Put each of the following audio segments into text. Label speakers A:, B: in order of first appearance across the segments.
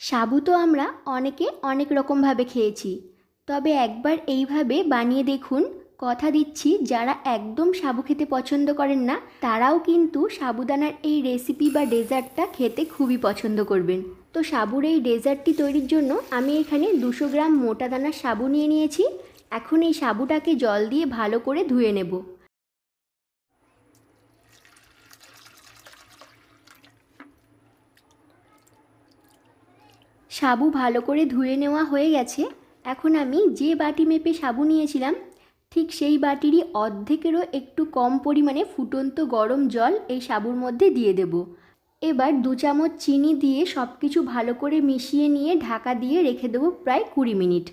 A: সাবু তো আমরা অনেকে অনেক রকমভাবে খেয়েছি। তবে একবার এইভাবে বানিয়ে দেখুন, কথা দিচ্ছি, যারা একদম সাবু খেতে পছন্দ করেন না, তারাও কিন্তু সাবুদানার এই রেসিপি বা ডেজার্টটা খেতে খুবই পছন্দ করবেন। তো সাবুর এই ডেজার্টটি তৈরির জন্য আমি এখানে দুশো গ্রাম মোটা দানার সাবু নিয়ে নিয়েছি। এখন এই সাবুটাকে জল দিয়ে ভালো করে ধুয়ে নেব। সাবু ভালো করে ধুয়ে নেওয়া হয়ে গেছে। এখন আমি যে বাটি মেপে সাবু নিয়েছিলাম, ঠিক সেই বাটিরই অর্ধেকেরও একটু কম পরিমাণে ফুটন্ত গরম জল এই সাবুর মধ্যে দিয়ে দেব। এবার দু চামচ চিনি দিয়ে সব কিছু ভালো করে মিশিয়ে নিয়ে ঢাকা দিয়ে রেখে দেবো প্রায় কুড়ি মিনিট।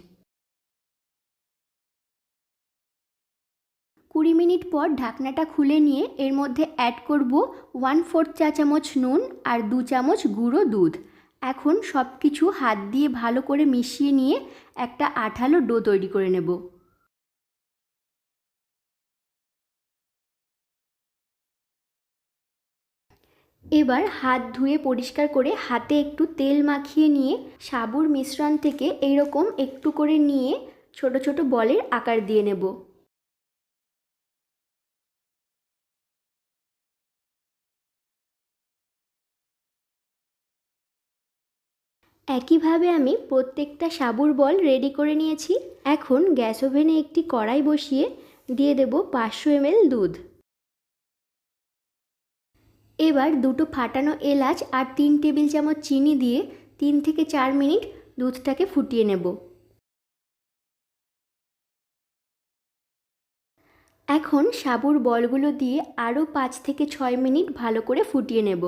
A: কুড়ি মিনিট পর ঢাকনাটা খুলে নিয়ে এর মধ্যে অ্যাড করব ওয়ান ফোর্থ চা চামচ নুন আর দু চামচ গুঁড়ো দুধ। এখন সব কিছু হাত দিয়ে ভালো করে মিশিয়ে নিয়ে একটা আঠালো ডো তৈরি করে নেব। এবার হাত ধুয়ে পরিষ্কার করে হাতে একটু তেল মাখিয়ে নিয়ে সাবুর মিশ্রণ থেকে এইরকম একটু করে নিয়ে ছোট ছোট বলের আকার দিয়ে নেব। একইভাবে আমি প্রত্যেকটা সাবুর বল রেডি করে নিয়েছি। এখন গ্যাস ওভেনে একটি কড়াই বসিয়ে দিয়ে দেব পাঁচশো এমএল দুধ। এবার দুটো ফাটানো এলাচ আর তিন টেবিল চামচ চিনি দিয়ে তিন থেকে চার মিনিট দুধটাকে ফুটিয়ে নেব। এখন সাবুর বলগুলো দিয়ে আরও পাঁচ থেকে ছয় মিনিট ভালো করে ফুটিয়ে নেব।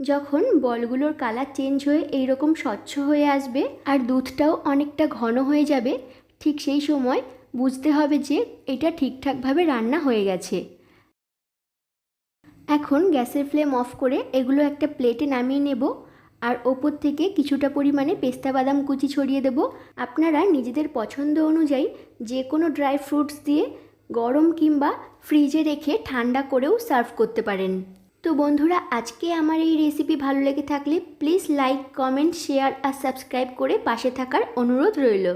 A: যখন বলগুলোর কালার চেঞ্জ হয়ে এইরকম স্বচ্ছ হয়ে আসবে আর দুধটাও অনেকটা ঘন হয়ে যাবে, ঠিক সেই সময় বুঝতে হবে যে এটা ঠিকঠাকভাবে রান্না হয়ে গেছে। এখন গ্যাসের ফ্লেম অফ করে এগুলো একটা প্লেটে নামিয়ে নেব আর ওপর থেকে কিছুটা পরিমাণে পেস্তা বাদাম কুচি ছড়িয়ে দেব। আপনারা নিজেদের পছন্দ অনুযায়ী যে কোনো ড্রাই ফ্রুটস দিয়ে গরম কিংবা ফ্রিজে রেখে ঠান্ডা করেও সার্ভ করতে পারেন। তো বন্ধুরা, আজকে আমার এই রেসিপি ভালো লেগে থাকলে প্লিজ লাইক কমেন্ট শেয়ার আর সাবস্ক্রাইব করে পাশে থাকার অনুরোধ রইল।